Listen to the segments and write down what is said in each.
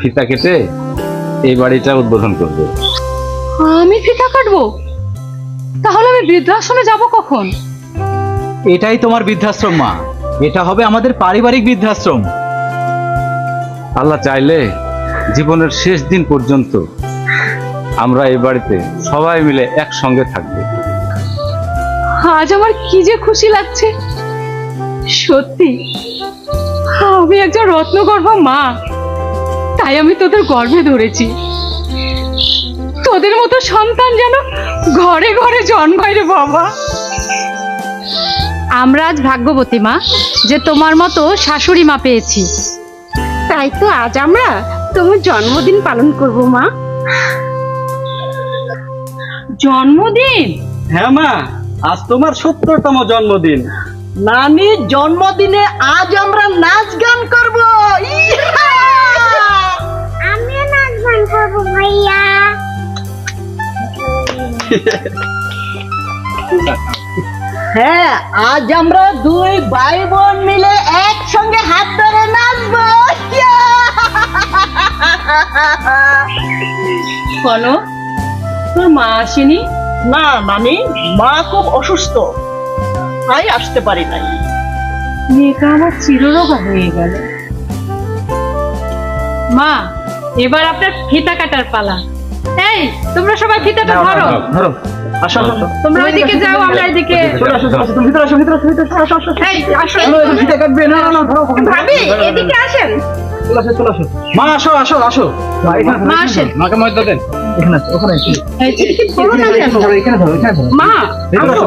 ফিতা কেটে এই বাড়িটা উদ্বোধন করবে। আমি ফিতা কাটবো? তাহলে আমি বৃদ্ধাশ্রমে যাব কখন? এটাই তোমার বৃদ্ধাশ্রম মা। এটা হবে আমাদের পারিবারিক বৃদ্ধাশ্রম। আল্লাহ চাইলে জীবনের শেষ দিন পর্যন্ত আমরা এই বাড়িতে সবাই মিলে একসঙ্গে থাকব। আজ আমার কি যে খুশি লাগছে। সত্যি আমি একজন রত্নগর্ভা মা। তাই আমি তোদের গর্ভে ধরেছি। তোদের মতো সন্তান যেন ঘরে ঘরে জন্মায় রে বাবা। আমরা আজ ভাগ্যবতী মা যে তোমার মতো শাশুড়ি মা পেয়েছি। তাই তো আজ আমরা তোমার জন্মদিন পালন করব মা। জন্মদিন? হ্যাঁ মা আজ তোমার সত্তরতম জন্মদিন। নানির জন্মদিনে আজ আমরা হ্যাঁ আজ আমরা দুই ভাই বোন মিলে একসঙ্গে হাত ধরে নাচবো। কোনো তোর মা আসেনি? না নানি মা খুব অসুস্থ। তাই আসতে পারি নাই। মেয়েটা আমার চিররোগা হয়ে গেল। মা এবার আপনার ফিতা কাটার পালা। এই তোমরা সবাই ফিতাটা ধরো। ধরো। আসো আসো। তোমরা ওইদিকে যাও আমরা এদিকে চলে আসো চলে তুমি ভিতরে আসো ভিতরে আসো ভিতরে আসো, আসো আসো। এই আসো ফিতা কাটবে না না ধরো ভাবি এদিকে আসেন। আসো মা আসো আসো আসো। মা, মা আসেন। মাকে ময়দা দেন। এখানে ওখানে মা আসো,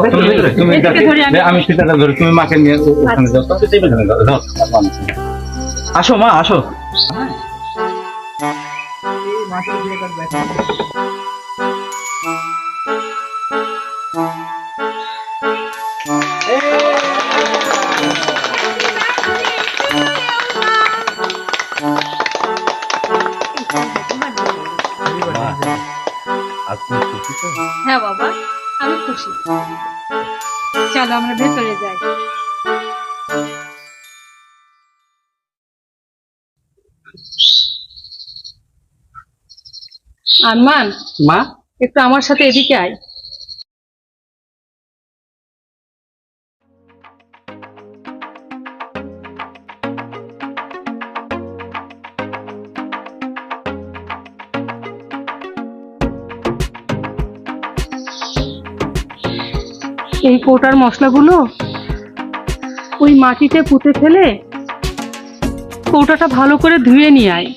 আমি। আমি ফিতাটা ধরি তুমি মাকে নিয়ে ওখানে যাও তো, টেবিলে যাও, যাও, যাও। আসো মা আসো আর তুমি খুশি তো? হ্যাঁ বাবা আমি খুশি চলো আমরা ভেতরে যাই আরমান মা? একটু আমার সাথে এদিকে আয়। এই কোটার মশলাগুলো ওই মাটিতে পুঁতে ফেলে কৌটাটা ভালো করে ধুয়ে নিয়ে আয়।